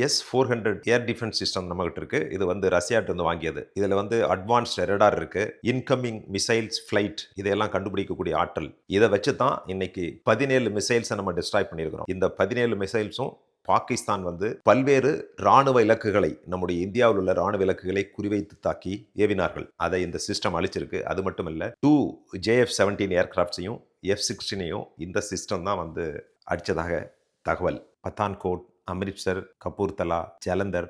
S four hundred air defence system நம்மகிட்ட இருக்கு. இது வந்து ரஷ்யாட்டு வந்து வாங்கியது. இதில் வந்து அட்வான்ஸ்ட் ரெடார் இருக்கு. இன்கமிங் மிசைல்ஸ் ஃப்ளைட் இதையெல்லாம் கண்டுபிடிக்கக்கூடிய ஆற்றல். இதை வச்சு தான் இன்னைக்கு பதினேழு மிசைல்ஸை நம்ம டிஸ்ட்ராய் பண்ணியிருக்கிறோம். இந்த பதினேழு மிசைல்ஸும் பாகிஸ்தான் வந்து பல்வேறு ராணுவ இலக்குகளை நம்முடைய இந்தியாவில் உள்ள ராணுவ இலக்குகளை குறிவைத்து தாக்கி ஏவினார்கள். அதை இந்த சிஸ்டம் அழிச்சிருக்கு. அது மட்டும் இல்லை டூ ஜேஎஃப் செவன்டீன் ஏர்கிராஃப்ட்ஸையும் எஃப் சிக்ஸ்டீனையும் இந்த சிஸ்டம் தான் வந்து அடித்ததாக தகவல். பத்தான்கோட் அம்ரித்சர் கபூர்தலா ஜலந்தர்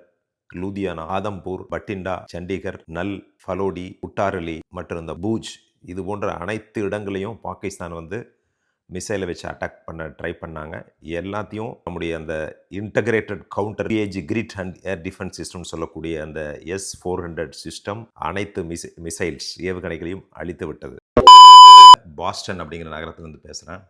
லூதியானா ஆதம்பூர் பட்டிண்டா சண்டிகர் நல் ஃபலோடி உட்டாரலி மற்றும் இந்த பூஜ் இது போன்ற அனைத்து இடங்களையும் பாகிஸ்தான் வந்து மிசைலை வச்சு அட்டாக் பண்ண ட்ரை பண்ணாங்க. எல்லாத்தையும் நம்முடைய அந்த integrated counter PAG grid and air defence சிஸ்டம்னு சொல்லக்கூடிய அந்த எஸ் ஃபோர் ஹண்ட்ரட் சிஸ்டம் அனைத்து மிசை மிசைல்ஸ் ஏவுகணைகளையும் அழித்து விட்டது. பாஸ்டன் அப்படிங்கிற நகரத்துலேருந்து பேசுகிறேன்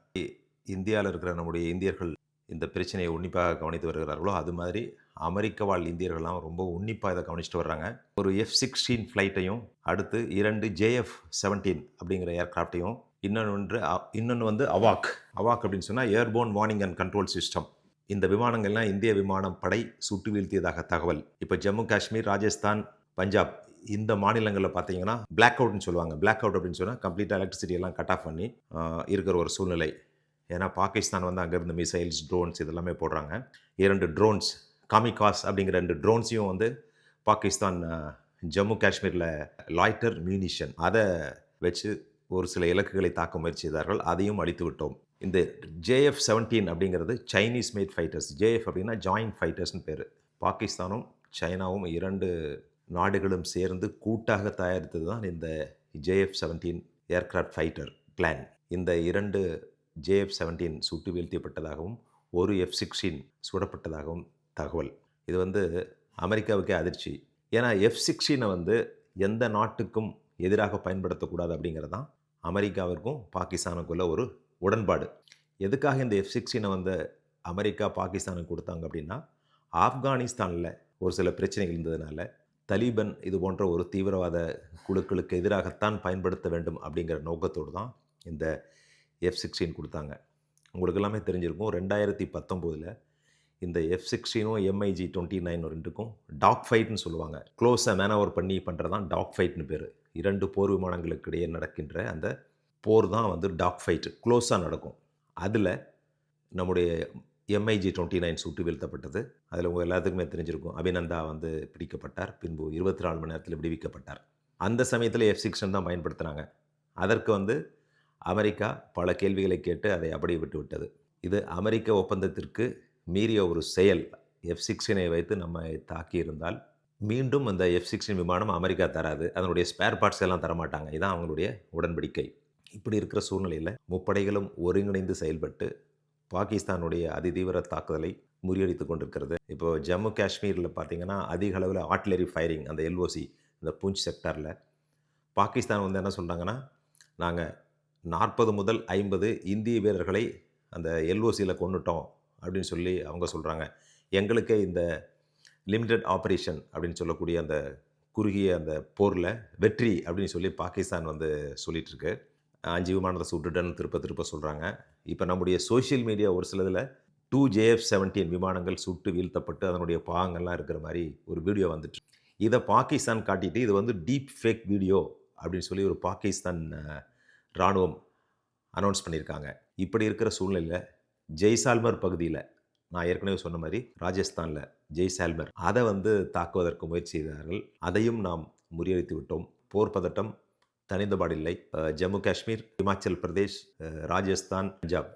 இந்தியாவில் இருக்கிற நம்முடைய இந்தியர்கள் இந்த பிரச்சனையை உன்னிப்பாக கவனித்து வருகிறார்களோ அது மாதிரி அமெரிக்க வாழ் இந்தியர்கள்லாம் ரொம்ப உன்னிப்பாக இதை கவனிச்சுட்டு வர்றாங்க. ஒரு எஃப் சிக்ஸ்டீன் ஃப்ளைட்டையும் அடுத்து இரண்டு ஜேஎஃப் செவன்டீன் அப்படிங்கிற ஏர்கிராஃப்டையும் இன்னொன்று இன்னொன்று வந்து அவாக் அவாக் அப்படின்னு சொன்னால் airborne warning and control system இந்த விமானங்கள்லாம் இந்திய விமானம் படை சுட்டு வீழ்த்தியதாக தகவல். இப்போ ஜம்மு காஷ்மீர் ராஜஸ்தான் பஞ்சாப் இந்த மாநிலங்களில் பார்த்தீங்கன்னா பிளாக் அவுட்னு சொல்லுவாங்க. பிளாக் அவுட் அப்படின்னு சொன்னால் கம்ப்ளீட்டாக எலக்ட்ரிசிட்டி எல்லாம் கட் ஆஃப் பண்ணி இருக்கிற ஒரு சூழ்நிலை. ஏன்னா பாகிஸ்தான் வந்து அங்கேருந்து மிசைல்ஸ் ட்ரோன்ஸ் இதெல்லாமே போடுறாங்க. இரண்டு ட்ரோன்ஸ் காமிகாஸ் அப்படிங்கிற ரெண்டு ட்ரோன்ஸையும் வந்து பாகிஸ்தான் ஜம்மு காஷ்மீரில் லாய்டர் மியூனிஷன் அதை வச்சு ஒரு சில இலக்குகளை தாக்க முயற்சித்தார்கள். அதையும் அழித்து விட்டோம். இந்த ஜேஎஃப் செவன்டீன் அப்படிங்கிறது Chinese made fighters J F அப்படின்னா ஜாயிண்ட் ஃபைட்டர்ஸ்னு பேர். பாகிஸ்தானும் சைனாவும் இரண்டு நாடுகளும் சேர்ந்து கூட்டாக தயாரித்தது தான் இந்த JF seventeen aircraft fighter plan இந்த இரண்டு ஜேஎஃப் செவன்டீன் சுட்டு வீழ்த்தப்பட்டதாகவும் ஒரு எஃப் சிக்ஸ்டீன் சுடப்பட்டதாகவும் தகவல். இது வந்து அமெரிக்காவுக்கே அதிர்ச்சி. ஏன்னா எஃப் சிக்ஸ்டீனை வந்து எந்த நாட்டுக்கும் எதிராக பயன்படுத்தக்கூடாது அப்படிங்கிறது தான் அமெரிக்காவிற்கும் பாகிஸ்தானுக்குள்ள ஒரு உடன்பாடு. எதுக்காக இந்த எஃப் சிக்ஸ்டீனை வந்து அமெரிக்கா பாகிஸ்தானுக்கு கொடுத்தாங்க அப்படின்னா ஆப்கானிஸ்தானில் ஒரு சில பிரச்சனைகள் இருந்ததுனால தலிபன் இது போன்ற ஒரு தீவிரவாத குழுக்களுக்கு எதிராகத்தான் பயன்படுத்த வேண்டும் அப்படிங்கிற நோக்கத்தோடு தான் இந்த எஃப் சிக்ஸ்டீன் கொடுத்தாங்க. உங்களுக்கு எல்லாமே தெரிஞ்சிருக்கும். ரெண்டாயிரத்தி பத்தொம்போதில் இந்த எஃப் சிக்ஸ்டீனும் எம்ஐஜி டுவெண்ட்டி நைன் ரெண்டுக்கும் டாக் ஃபைட்னு சொல்லுவாங்க. க்ளோஸை மேனவர் பண்ணி பண்ணுறது தான் டாக் ஃபைட்னு பேர். இரண்டு போர் விமானங்களுக்கு இடையே நடக்கின்ற அந்த போர் தான் வந்து டாக் ஃபைட் க்ளோஸாக நடக்கும். அதில் நம்முடைய எம்ஐஜி டுவெண்ட்டி நைன் சுட்டு வீழ்த்தப்பட்டது. அதில் உங்கள் எல்லாத்துக்குமே தெரிஞ்சிருக்கும். அபிநந்தா வந்து பிடிக்கப்பட்டார். பின்பு இருபத்தி நாலு மணி நேரத்தில் விடுவிக்கப்பட்டார். அந்த சமயத்தில் எஃப் சிக்ஸ்டன் தான் பயன்படுத்துகிறாங்க அதற்கு வந்து அமெரிக்கா பல கேள்விகளை கேட்டு அதை அப்படியே விட்டுவிட்டது இது அமெரிக்க ஒப்பந்தத்திற்கு மீறிய ஒரு செயல். எஃப் சிக்ஸ்டீனை வைத்து நம்ம தாக்கியிருந்தால் மீண்டும் அந்த எஃப் சிக்ஸ்டீன் விமானம் அமெரிக்கா தராது. அதனுடைய ஸ்பேர் பார்ட்ஸ் எல்லாம் தரமாட்டாங்க. இதான் அவங்களுடைய உடன்படிக்கை. இப்படி இருக்கிற சூழ்நிலையில் முப்படைகளும் ஒருங்கிணைந்து செயல்பட்டு பாகிஸ்தானுடைய அதிதீவிர தாக்குதலை முறியடித்து கொண்டிருக்கிறது. இப்போ ஜம்மு காஷ்மீரில் பார்த்தீங்கன்னா அதிக அளவில் ஆர்ட்லரி ஃபயரிங் அந்த எல்ஓசி இந்த பூஞ்ச் செக்டாரில் பாகிஸ்தான் வந்து என்ன சொல்கிறாங்கன்னா நாங்கள் நாற்பது முதல் ஐம்பது இந்திய வீரர்களை அந்த எல்ஓசியில் கொண்டுட்டோம் அப்படின்னு சொல்லி அவங்க சொல்கிறாங்க எங்களுக்கே இந்த லிமிடெட் ஆப்ரேஷன் அப்படின்னு சொல்லக்கூடிய அந்த குறுகிய அந்த போரில் வெற்றி அப்படின்னு சொல்லி பாகிஸ்தான் வந்து சொல்லிகிட்ருக்கு அஞ்சு விமானத்தை சுட்டுட்டேன்னு திருப்ப திருப்ப சொல்கிறாங்க இப்போ நம்முடைய சோஷியல் மீடியா ஒரு சிலதில் டூ ஜேஎஃப் செவன்டீன் விமானங்கள் சுட்டு வீழ்த்தப்பட்டு அதனுடைய பாகங்கள்லாம் இருக்கிற மாதிரி ஒரு வீடியோ வந்துட்டு இதை பாகிஸ்தான் காட்டிட்டு இது வந்து டீப் ஃபேக் வீடியோ அப்படின்னு சொல்லி ஒரு பாகிஸ்தான் இராணுவம் அனௌன்ஸ் பண்ணியிருக்காங்க. இப்படி இருக்கிற சூழ்நிலையில் ஜெய்சால்மர் பகுதியில் நான் ஏற்கனவே சொன்ன மாதிரி ராஜஸ்தானில் ஜெய்சால்மர் அதை வந்து தாக்குவதற்கு முயற்சி செய்தார்கள். அதையும் நாம் முறியடித்து விட்டோம். போர் பதட்டம் தனிந்தபாடில்லை ஜம்மு காஷ்மீர் இமாச்சல் பிரதேஷ் ராஜஸ்தான் பஞ்சாப்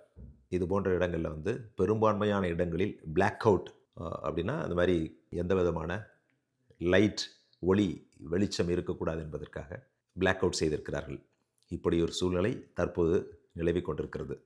இது போன்ற இடங்களில் வந்து பெரும்பான்மையான இடங்களில் பிளாக் அவுட் அப்படின்னா அந்த மாதிரி எந்த விதமான லைட் ஒளி வெளிச்சம் இருக்கக்கூடாது என்பதற்காக பிளாக் அவுட் செய்திருக்கிறார்கள். இப்படி ஒரு சூழ்நிலை தற்போது நிலவிக் கொண்டிருக்கிறது.